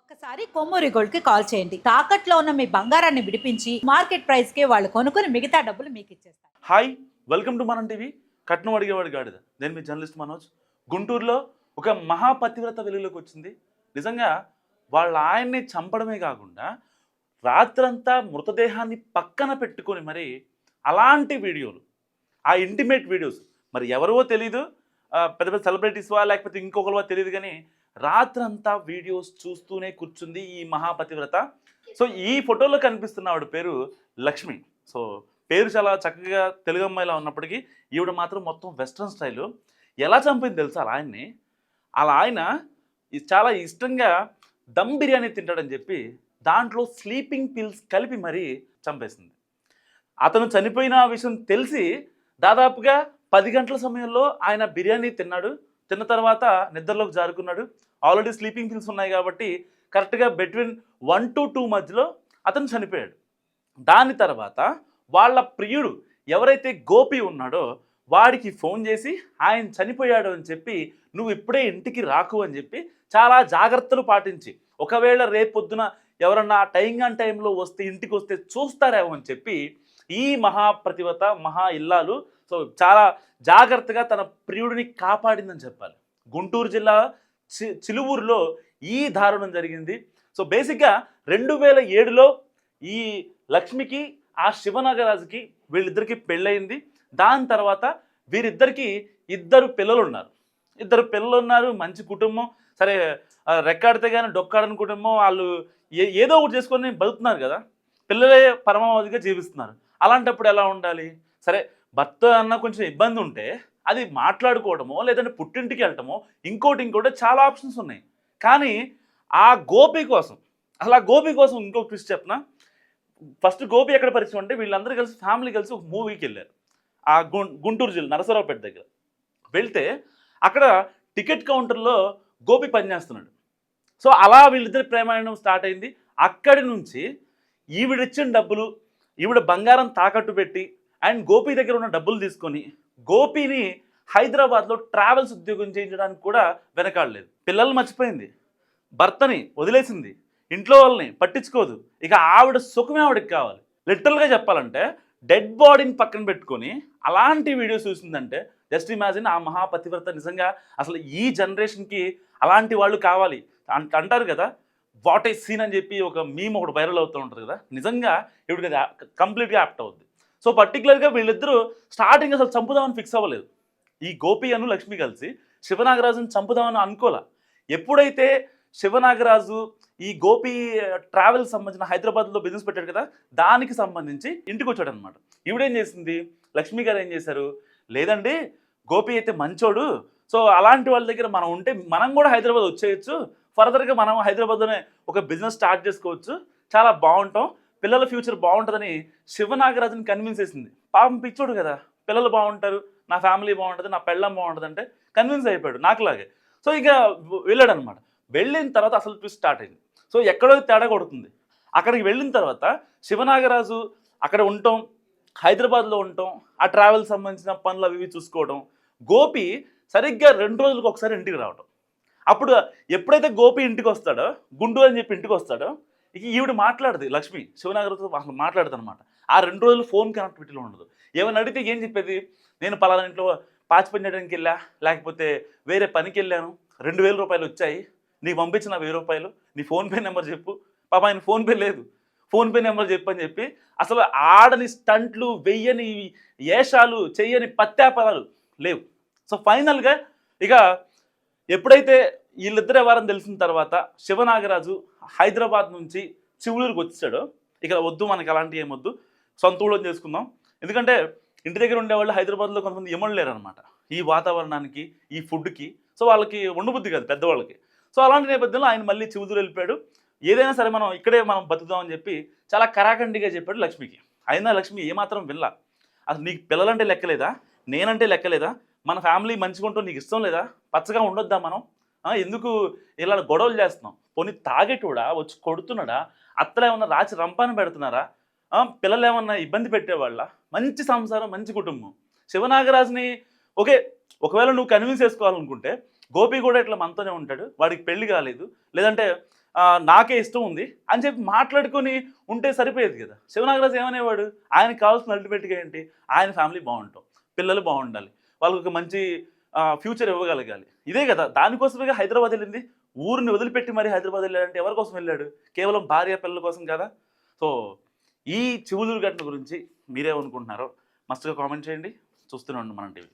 ఒక్కసారి కొమ్మూరి గోల్డ్కి కాల్ చేయండి. తాకట్లో ఉన్న మీ బంగారాన్ని విడిపించి మార్కెట్ ప్రైస్కి వాళ్ళు కొనుక్కుని మిగతా డబ్బులు మీకు ఇచ్చేస్తారు. Hi welcome to Manam TV. కట్నం అడిగేవాడు గాడిద. నేను మీ జర్నలిస్ట్ మనోజ్. గుంటూరులో ఒక మహాపతివ్రత వెలుగులోకి వచ్చింది. నిజంగా వాళ్ళ ఆయన్ని చంపడమే కాకుండా రాత్రంతా మృతదేహాన్ని పక్కన పెట్టుకొని మరి అలాంటి వీడియోలు ఆ ఇంటిమేట్ వీడియోస్ మరి ఎవరో తెలీదు. పెద్ద పెద్ద సెలబ్రిటీస్వా లేకపోతే ఇంకొకరివా తెలియదు కానీ రాత్రంతా వీడియోస్ చూస్తూనే కూర్చుంది ఈ మహాపతివ్రత. సో ఈ ఫోటోలో కనిపిస్తున్న ఆవిడ పేరు లక్ష్మి. సో పేరు చాలా చక్కగా తెలుగు అమ్మాయిలా ఉన్నప్పటికీ ఈవిడ మాత్రం మొత్తం వెస్ట్రన్ స్టైల్. ఎలా చంపింది తెలుసా అలా ఆయన్ని? అలా ఆయన చాలా ఇష్టంగా దమ్ బిర్యానీ తింటాడని చెప్పి దాంట్లో స్లీపింగ్ పిల్స్ కలిపి మరీ చంపేసింది. అతను చనిపోయిన విషయం తెలిసి దాదాపుగా పది గంటల సమయంలో ఆయన బిర్యానీ తిన్నాడు. తిన్న తర్వాత నిద్రలోకి జారుకున్నాడు. ఆల్రెడీ స్లీపింగ్ పిల్స్ ఉన్నాయి కాబట్టి కరెక్ట్గా బిట్వీన్ వన్ టు టూ మధ్యలో అతను చనిపోయాడు. దాని తర్వాత వాళ్ళ ప్రియుడు ఎవరైతే గోపి ఉన్నాడో వాడికి ఫోన్ చేసి ఆయన చనిపోయాడు అని చెప్పి నువ్వు ఇప్పుడే ఇంటికి రాకు అని చెప్పి చాలా జాగ్రత్తలు పాటించి ఒకవేళ రేపొద్దున ఎవరన్నా టైం ఆన్ టైంలో వస్తే ఇంటికి వస్తే చూస్తారేమో అని చెప్పి ఈ మహాప్రతివత మహా ఇల్లాలు సో చాలా జాగ్రత్తగా తన ప్రియుడిని కాపాడిందని చెప్పాలి. గుంటూరు జిల్లా చి చిలువూరులో ఈ దారుణం జరిగింది. సో బేసిక్గా రెండు వేల ఏడులో ఈ లక్ష్మికి ఆ శివనాగరాజుకి వీళ్ళిద్దరికి పెళ్ళయింది. దాని తర్వాత వీరిద్దరికి ఇద్దరు పిల్లలు ఉన్నారు ఇద్దరు పిల్లలు ఉన్నారు మంచి కుటుంబం. సరే రెక్కాడితే కానీ డొక్కాడని కుటుంబం వాళ్ళు ఏ ఏదో ఒకటి చేసుకొని బతుకుతున్నారు కదా. పిల్లలే పరమావధిగా జీవిస్తున్నారు. అలాంటప్పుడు ఎలా ఉండాలి? సరే భర్త అన్న కొంచెం ఇబ్బంది ఉంటే అది మాట్లాడుకోవడమో లేదంటే పుట్టింటికి వెళ్ళటమో ఇంకోటి ఇంకోటి చాలా ఆప్షన్స్ ఉన్నాయి. కానీ ఆ గోపి కోసం అసలు ఆ గోపి కోసం ఇంకొక ట్విస్ట్ చెప్పనా? ఫస్ట్ గోపి ఎక్కడ పరిచయం అంటే వీళ్ళందరూ కలిసి ఫ్యామిలీ కలిసి ఒక మూవీకి వెళ్ళారు. ఆ గుం- గుంటూరు జిల్లా నరసరావుపేట దగ్గర. వెళ్తే అక్కడ టికెట్ కౌంటర్లో గోపి పనిచేస్తున్నాడు. సో అలా వీళ్ళిద్దరి ప్రేమాయణం స్టార్ట్ అయింది. అక్కడి నుంచి ఈవిడిచ్చిన డబ్బులు ఈవిడ బంగారం తాకట్టు పెట్టి అండ్ గోపి దగ్గర ఉన్న డబ్బులు తీసుకొని గోపిని హైదరాబాద్లో ట్రావెల్స్ ఉద్యోగం చేయించడానికి కూడా వెనకాడలేదు. పిల్లలు మర్చిపోయింది. భర్తని వదిలేసింది. ఇంట్లో వాళ్ళని పట్టించుకోదు. ఇక ఆవిడ సుఖమే ఆవిడకి కావాలి. లిటరల్గా చెప్పాలంటే డెడ్ బాడీని పక్కన పెట్టుకొని అలాంటి వీడియోస్ చూసిందంటే జస్ట్ ఇమాజిన్ ఆ మహాపతివ్రత నిజంగా అసలు ఈ జనరేషన్కి అలాంటి వాళ్ళు కావాలి. అంట- అంటారు కదా వాట్ ఏ సీన్ అని చెప్పి ఒక మీమ్ ఒకటి వైరల్ అవుతూ ఉంటుంది కదా. నిజంగా ఇవిడికి కంప్లీట్గా యాప్ట్ అవుద్ది. సో పర్టికులర్గా వీళ్ళిద్దరూ స్టార్టింగ్ అసలు చంపుదామని ఫిక్స్ అవ్వలేదు. ఈ గోపి అను లక్ష్మి కలిసి శివనాగరాజుని చంపుదామని అనుకోలే. ఎప్పుడైతే శివనాగరాజు ఈ గోపి ట్రావెల్ సంబంధించిన హైదరాబాద్లో బిజినెస్ పెట్టాడు కదా దానికి సంబంధించి ఇంటికి వచ్చాడు అనమాట ఈవిడేం చేసింది? లక్ష్మి గారు ఏం చేశారు? లేదండి గోపి అయితే మంచోడు. సో అలాంటి వాళ్ళ దగ్గర మనం ఉంటే మనం కూడా హైదరాబాద్ వచ్చేయచ్చు. ఫర్దర్గా మనం హైదరాబాద్లోనే ఒక బిజినెస్ స్టార్ట్ చేసుకోవచ్చు. చాలా బాగుంటాం. పిల్లల ఫ్యూచర్ బాగుంటుందని శివనాగరాజుని కన్విన్స్ చేసింది. పాపం పిచ్చోడు కదా. పిల్లలు బాగుంటారు నా ఫ్యామిలీ బాగుంటుంది నా పెళ్ళం బాగుంటుంది అంటే కన్విన్స్ అయిపోయాడు నాకులాగే. సో ఇక వెళ్ళాడు అనమాట వెళ్ళిన తర్వాత అసలు ట్విస్ట్ స్టార్ట్ అయింది. సో ఎక్కడో తేడా కొడుతుంది. అక్కడికి వెళ్ళిన తర్వాత శివనాగరాజు అక్కడ ఉండటం హైదరాబాద్లో ఉండటం ఆ ట్రావెల్ సంబంధించిన పనులు అవి ఇవి చూసుకోవడం గోపి సరిగ్గా రెండు రోజులకు ఒకసారి ఇంటికి రావడం అప్పుడు ఎప్పుడైతే గోపి ఇంటికి వస్తాడో గుండు అని చెప్పి ఇంటికి వస్తాడో ఇక ఈవిడ మాట్లాడదు లక్ష్మి. శివనాగర్తో అసలు మాట్లాడదు అనమాట ఆ రెండు రోజులు ఫోన్ కనెక్టివిటీలో ఉండదు. ఏమైనా అడిగితే ఏం చెప్పేది? నేను పలానా ఇంట్లో పాచి పని చేయడానికి వెళ్ళా లేకపోతే వేరే పనికి వెళ్ళాను. రెండు వేల రూపాయలు వచ్చాయి. నీకు పంపించిన వెయ్యి రూపాయలు. నీ ఫోన్పే నెంబర్ చెప్పు. పాప ఆయన ఫోన్పే లేదు. ఫోన్పే నెంబర్ చెప్పు అని చెప్పి అసలు ఆడని స్టంట్లు వెయ్యని ఏషాలు చెయ్యని పత్యాపదాలు లేవు. సో ఫైనల్గా ఇక ఎప్పుడైతే వీళ్ళిద్దరు ఎవరని తెలిసిన తర్వాత శివనాగరాజు హైదరాబాద్ నుంచి చివులూరుకి వచ్చాడు ఇక్కడ వద్దు మనకి అలాంటివి ఏమొద్దు సొంత ఊళ్ళో చేసుకుందాం. ఎందుకంటే ఇంటి దగ్గర ఉండేవాళ్ళు హైదరాబాద్లో కొంతమంది ఎమలు అనమాట ఈ వాతావరణానికి ఈ ఫుడ్కి. సో వాళ్ళకి ఉండబుద్ధి కాదు పెద్దవాళ్ళకి. సో అలాంటి నేపథ్యంలో ఆయన మళ్ళీ చివుదూరు వెళ్ళిపోయాడు. ఏదైనా సరే మనం ఇక్కడే మనం బతుకుదామని చెప్పి చాలా కరాఖండిగా చెప్పాడు లక్ష్మికి. అయినా లక్ష్మి ఏమాత్రం వినలా. అసలు నీకు పిల్లలంటే లెక్కలేదా? నేనంటే లెక్కలేదా? మన ఫ్యామిలీ మంచిగా ఉంటూ నీకు ఇష్టం లేదా? పచ్చగా ఉండొద్దా మనం? ఎందుకు ఇలా గొడవలు చేస్తున్నాం పోనీ తాగేటోడా? వచ్చి కొడుతున్నాడా? అత్తలు ఏమన్నా రాచి రంపాన పెడుతున్నారా? పిల్లలు ఏమన్నా ఇబ్బంది పెట్టేవాళ్ళ? మంచి సంసారం మంచి కుటుంబం. శివనాగరాజుని ఓకే ఒకవేళ నువ్వు కన్విన్స్ చేసుకోవాలనుకుంటే గోపి కూడా ఇట్లా మనతోనే ఉంటాడు. వాడికి పెళ్ళి కాలేదు. లేదంటే నాకే ఇష్టం ఉంది అని చెప్పి మాట్లాడుకొని ఉంటే సరిపోయేది కదా. శివనాగరాజు ఏమనేవాడు? ఆయనకి కావాల్సిన అల్టిమేట్గా ఏంటి? ఆయన ఫ్యామిలీ బాగుంటాం. పిల్లలు బాగుండాలి. వాళ్ళకి ఒక మంచి ఫ్యూచర్ ఇవ్వగలగాలి. ఇదే కదా దానికోసమే హైదరాబాద్ వెళ్ళింది. ఊరిని వదిలిపెట్టి మరి హైదరాబాద్ వెళ్ళాడంటే ఎవరి కోసం వెళ్ళాడు? కేవలం భార్య పిల్లల కోసం కదా? సో ఈ చివులూరు ఘటన గురించి మీరేమనుకుంటున్నారో మస్తుగా కామెంట్ చేయండి. చూస్తూనే ఉండండి మన టీవీ.